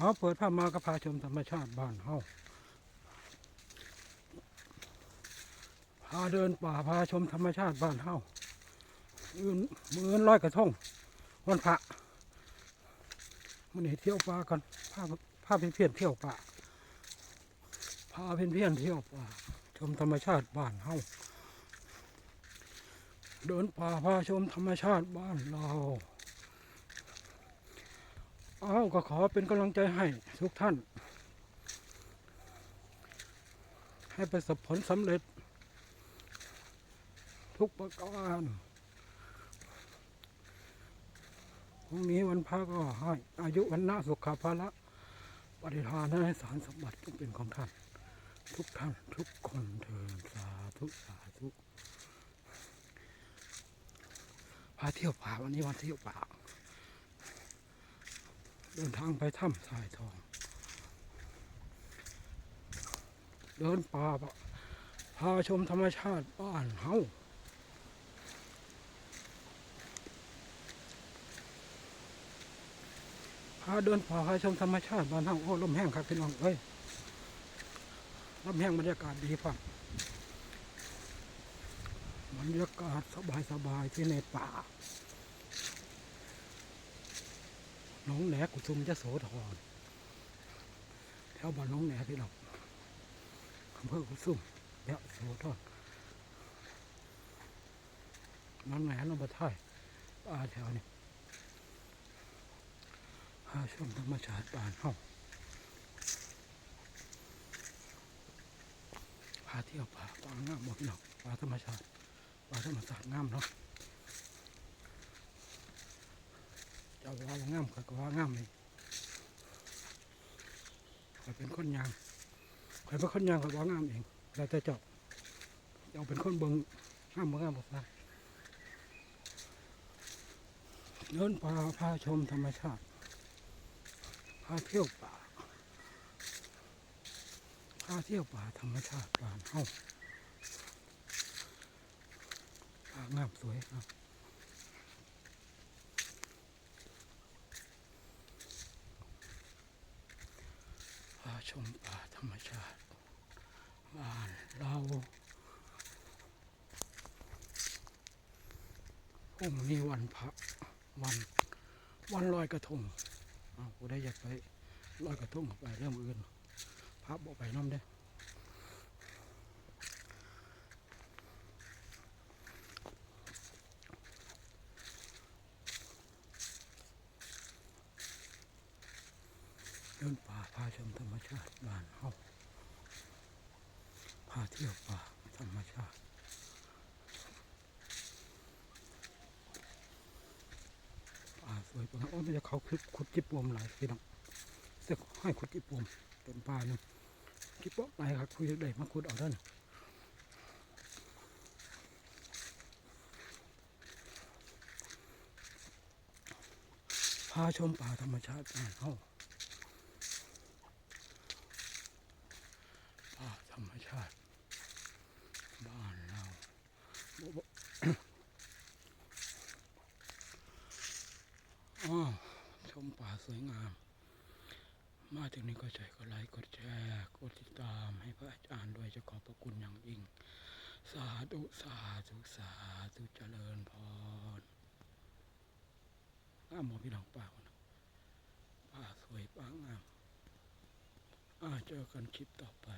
อ๋อเปิดภาพมาก็พาชมธรรมชาติบ้านเฮาพาเดินป่าพาชมธรรมชาติบ้านเฮามือนมือนร้อยกระทงวันพระมันนี่เที่ยวป่ากันพาพาเพี้ยนเที่ยวป่าพาเพียนเพียนเที่ยวป่าชมธรรมชาติบ้านเฮาเดินป่าพาชมธรรมชาติบ้านเรา อาก็ขอเป็นกำลังใจให้ทุกท่าน ให้ประสบผลสำเร็จ ทุกประการพรุ่งนี้วันพระก็ให้อายุวันนะสุขภาละปฏิทานให้สารสมบัติจงเป็นของท่าน ทุกท่านทุกคนเถิดสาธุสาธุพาเที่ยวป่าวันนี้วันเที่ยวป่า เดินทางไปถ้ำสายทอง เดินป่าพาชมธรรมชาติบ้านเฮาพาเดินป่าพาชมธรรมชาติบ้านเฮาโอ้ลมแห้งครับพี่น้องเอ้ยลมแห้งบรรยากาศดีป่ะบรรยากาศสบายๆที่ในป่า น้องแหนกุซุมจะโสธรแถวบ้านน้องแหนพี่น้องอำเภอกุซุมยะโสธรน้องแหนน้องบัวไทยป่าแถวนี้พาชมธรรมชาติบ้านเฮาพาเที่ยวป่าป่างามหมดเนาะป่าธรรมชาติป่าธรรมชาติงามเนาะ เจ้าว่างามข้อยก็ว่างามเลยข้อยเป็นคนยางข้อยเป็นคนยางข้อยว่างามเองแล้วแต่เจ้าเจ้าเป็นคนเบิ่งงามบ่งามบ่ได้เดินป่าพาชมธรรมชาติพาเที่ยวป่าพาเที่ยวป่าธรรมชาติบ้านเฮาป่างามสวยครับ ชมป่าธรรมชาติบ้านเราพรุ่งนี้วันพระวันวันลอยกระทงอ้าวกูได้อยากไปลอยกระทงไปเรื่องอื่นพระบอกไปน้ำเด้ เดินป่าพาชมธรรมชาติบ้านเฮาพาเที่ยวป่าธรรมชาติป่าสวยปะโอ้ยจะเขาคือขุดจิบปวมหลายพี่น้องเสียให้ขุดจิบปวมเต็มป่านึงจิบปวมหลายครับคุยได้มาขุดเอาเด้านพาชมป่าธรรมชาติบ้านเฮาป่าธรรมชาติ บ้านเราบ่บ่ อ้าว ชมป่าสวยงาม มาถึงนี้ก็ใจก็ไลค์กดแชร์กดติดตามให้พระอาจารย์ด้วยจะขอบพระคุณอย่างยิ่ง สาธุสาธุสาธุเจริญพรงามหมอพี่น้องป่าคนน่ะป่าสวยป่างามอาเจอกันคลิปต่อไป